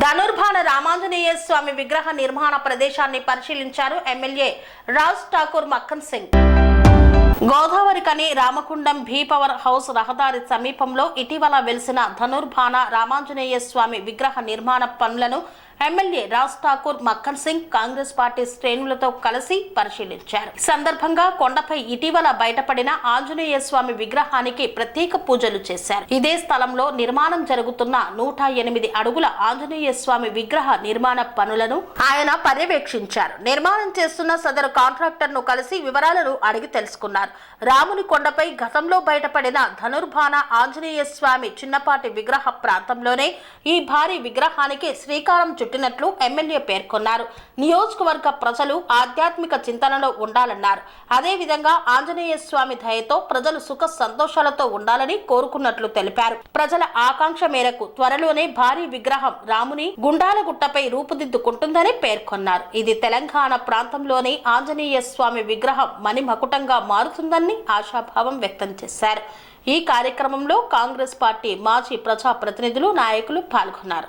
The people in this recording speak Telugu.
ధనుర్భాన రామాంజనేయ స్వామి విగ్రహ నిర్మాణ ప్రదేశాన్ని పరిశీలించారు ఎమ్మెల్యే రాజ్ ఠాకూర్ మక్కన్ సింగ్. గోదావరి కని రామకుండం భీ పవర్ హౌస్ రహదారి సమీపంలో ఇటీవల వెలిసిన ధనుర్భాన రామాంజనేయ స్వామి విగ్రహ నిర్మాణ పనులను ఎమ్మెల్యే రాజ్ ఠాకూర్ మక్కన్ సింగ్ కాంగ్రెస్ పార్టీ శ్రేణులతో కలిసి పరిశీలించారు. సందర్భంగా కొండపై ఇటీవల బయటపడిన ఆంజనేయ స్వామి విగ్రహానికి ప్రత్యేక పూజలు చేశారు. ఇదే స్థలంలో నిర్మాణం జరుగుతున్న నూట ఎనిమిది అడుగుల ఆంజనేయ స్వామి విగ్రహ నిర్మాణ పనులను ఆయన పర్యవేక్షించారు. నిర్మాణం చేస్తున్న సదరు కాంట్రాక్టర్ను కలిసి వివరాలను అడిగి తెలుసుకున్నారు. రాముని కొండపై గతంలో బయటపడిన ధనుర్బాణ ఆంజనేయ స్వామి చిన్నపాటి విగ్రహ ప్రాంతంలోనే ఈ భారీ విగ్రహానికి శ్రీకారం చుట్టినట్లు ఎమ్మెల్యే పేర్కొన్నారు. నియోజకవర్గ ప్రజలు ఆధ్యాత్మిక చింతనలో ఉండాలన్నారు. అదేవిధంగా ఆంజనేయ స్వామి దయతో ప్రజలు సుఖ సంతోషాలతో ఉండాలని కోరుకున్నట్లు తెలిపారు. ప్రజల ఆకాంక్ష మేరకు త్వరలోనే భారీ విగ్రహం రాముని గుండాలగుట్టపై రూపుదిద్దుకుంటుందని పేర్కొన్నారు. ఇది తెలంగాణ ప్రాంతంలోని ఆంజనేయ స్వామి విగ్రహం మణిమకుటంగా మారుతుందని ఆశాభావం వ్యక్తం చేశారు. ఈ కార్యక్రమంలో కాంగ్రెస్ పార్టీ మాజీ ప్రజా ప్రతినిధులు నాయకులు పాల్గొన్నారు.